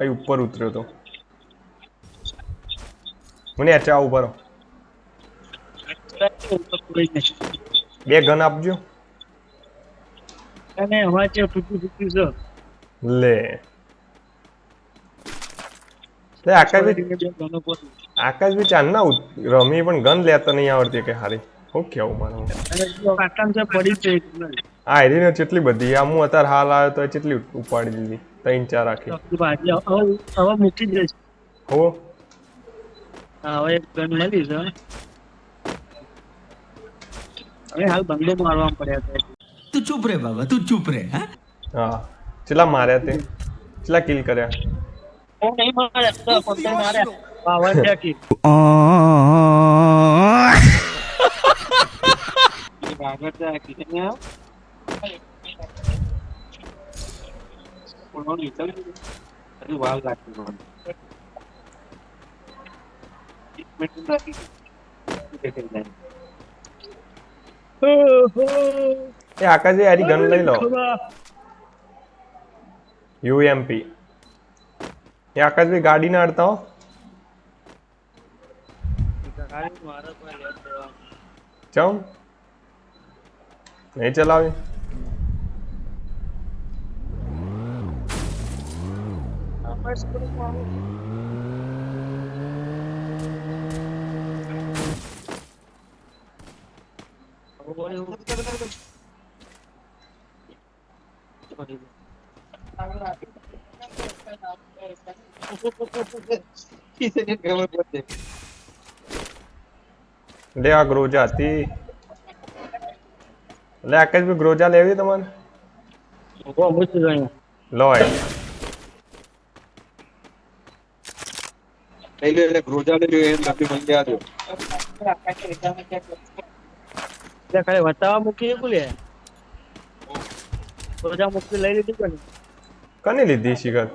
અહીં ઉપર ઉતર્યો તો? મને આ ઊભા રહો. બે ગન આપજો. અને વાંચે ફૂટી ફૂટી છે. લે. તે આકાશ બી બે આકાશ બી ચાંદ ના રમી પણ ગન લેતા નહીં આવડતી કે હારી. હું કેવું મારું નળ. આ કેટલી બધી આ હું અત્યારે હાલ આવ્યો તો કેટલી ઉપાડી દીધી. ત્રણ ચાર આખી હવે મૂકી જ દઈશ. હો. હા, હવે એક ગન લઈ લીધો હવે. હાલ બંદો મારવા પડ્યા છે. તું ચૂપ રે બાબા તું ચૂપ રે હા? હા. ચલા માર્યા તે? ચલા કિલ કર્યા? ઓ નહીં માર્યા તો પંદર મારે પાવર ફેંકી આગળ ફેંકી ને કિલ કોણો નીકળી ગયો? હજુ વાર લાગતી મને. એક મિનિટ બાકી. દેખાઈ જાય. એ આકાશજી આરી ગન લઈ લો યુએમપી એ આકાશભાઈ ગાડી ના અડતા હો ગાડી મારા પર લે દેવા. ચમ નહીં ચલાવી આ બસ થોડુંક મારું. હવે એવું લે આ ગ્રોજા હતી લે આકાશભાઈ ગ્રોજા લેવી તમારે ઊભો મૂકી ગયો. લો લઈ લો એટલે રોજા લઈ લો એમ લાંબી આ દો એટલે ખાલી વટાવા મૂકી એકું લે રોજા મૂકી લઈ લીધી કોને? કની લીધી શિખર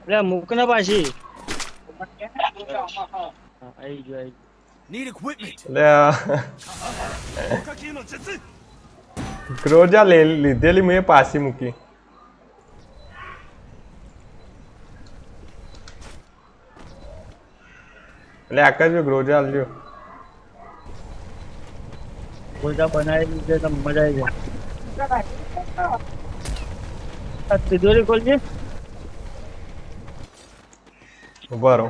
એટલે મૂક ને પાછી. આવી ગયો આવી need equipment. લીધેલી મેં પાછી મૂકી. એટલે આકાશભાઈ ગ્રોજા આલજો રોજા બનાવી દીધે તો મજા આવી જાય. આ તિજોરી ખોલજે ઊભા રહો.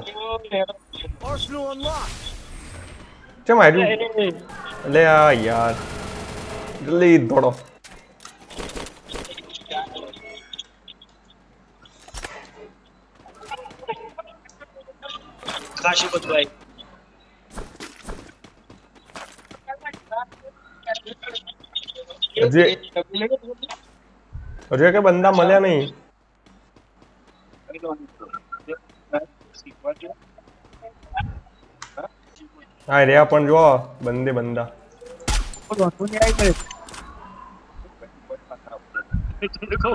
ચમ આવ્યું લે આ યાર. જલ્દી દોડો. કાશી બધું હજુ કે બંદા મળ્યા નહીં હા રહ્યા પણ જો બંદે બંદા વાંધો નહીં આવી ગયો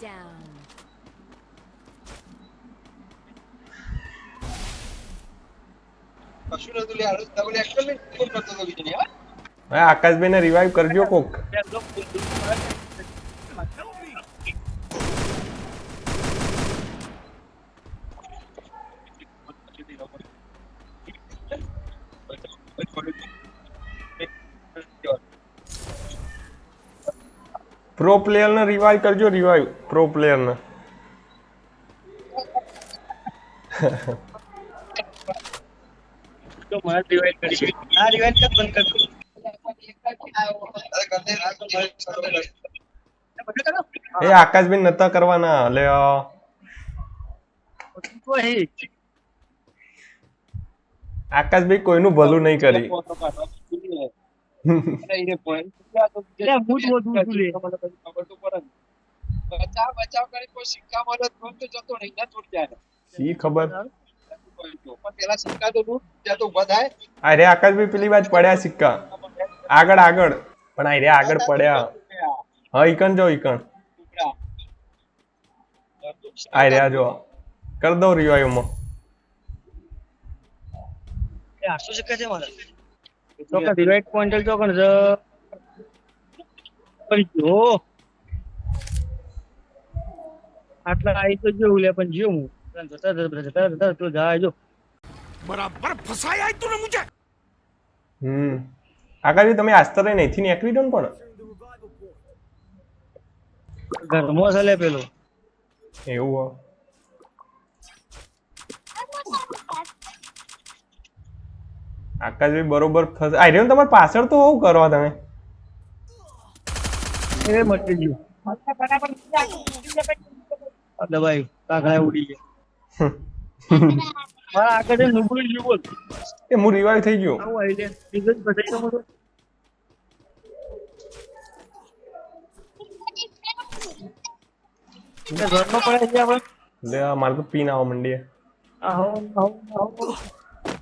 હા આકાશભાઈ ને રિવાઈવ કરજો કોક. પ્રો પ્લેયર ને રિવાઈવ કરજો રિવાઈવ પ્રો પ્લેયર ને. તો મારે રિવાઇડ કરી બંધ કરો. એ આકાશભાઈ નતા કરવાના લે આકાશભાઈ કોઈનું ભલું નહીં કરી. અરે આકાશભાઈ પેલી પડ્યા સિક્કા. આગળ આગળ. પણ આ રે આગળ પડ્યા. હા ઈકણ જો ઈકણ. આ રહ્યા જો. કર દઉં રહ્યો એમાં. આઠસો સિક્કા છે મારા. ચોક્કસ જો આટલા આવી તો લે પણ જતા જતા જતા જતા તો જાય જો. હમ. આકાશભાઈ તમે આસ્તરે નહીંથી નીકળી દો ને પણ. ઘરમાં છે લે પેલો. એવું આકાશભાઈ બરોબર થશે આ રહ્યો પાછળ તો શું કરો તમે? એ મટી ગયું. દબાઈ કાકડા ઉડી ગયા. મારા આગળ નુબળી ગયું બોલ એ હું રિવાઈવ થઈ ગયો. આવું આવી લે બીજું જ બધાઈ મને. એટલે પડે છે આપણે? લે મારે તો પીન આવો મંડી એને પેટીમાં આવી.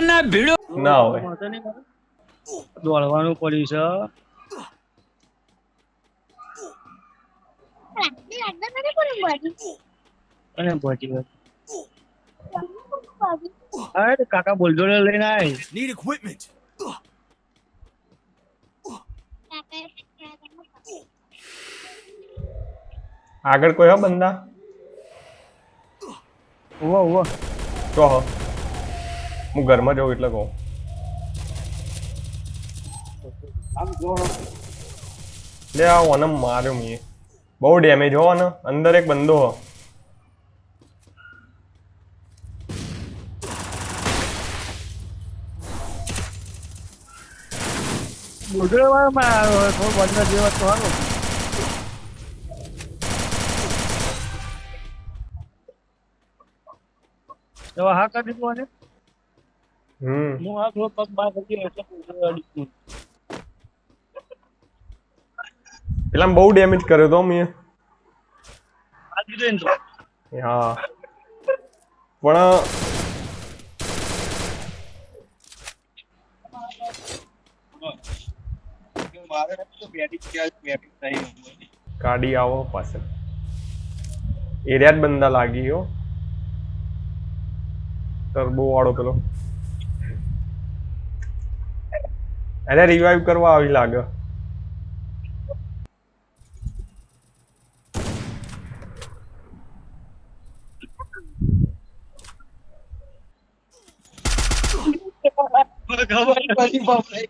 ના ભીડો. ના હોય. દોડવાનું પડ્યું છે. અને અરે કાકા બોલજોડે લઈને આય. નીડ ઇક્વિપમેન્ટ આગળ કોઈ હો બંદા? ઉવા ઉવા. તો હો. હું ઘરમાં જઉં એટલે કહું. લે આ અને માર્યો મેં બહુ ડેમેજ હો ને અંદર એક બંદો હો. બોલજોડે વાળો માં આવ્યો થોડો જેવા તો તો હા કરી દો હું આગળ પગ બહાર કરી એટલે. પેલા બહુ ડેમેજ કર્યો તો મેં હા. પણ ગાડી આવો પાછળ. એરિયા જ બંદા લાગી ગયો. ટર્બો વાળો પેલો. એને રિવાઈવ કરવા આવી લાગે. બધી બાપ રે.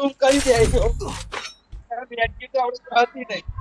હું કઈ દે? તો આવડે નહીં.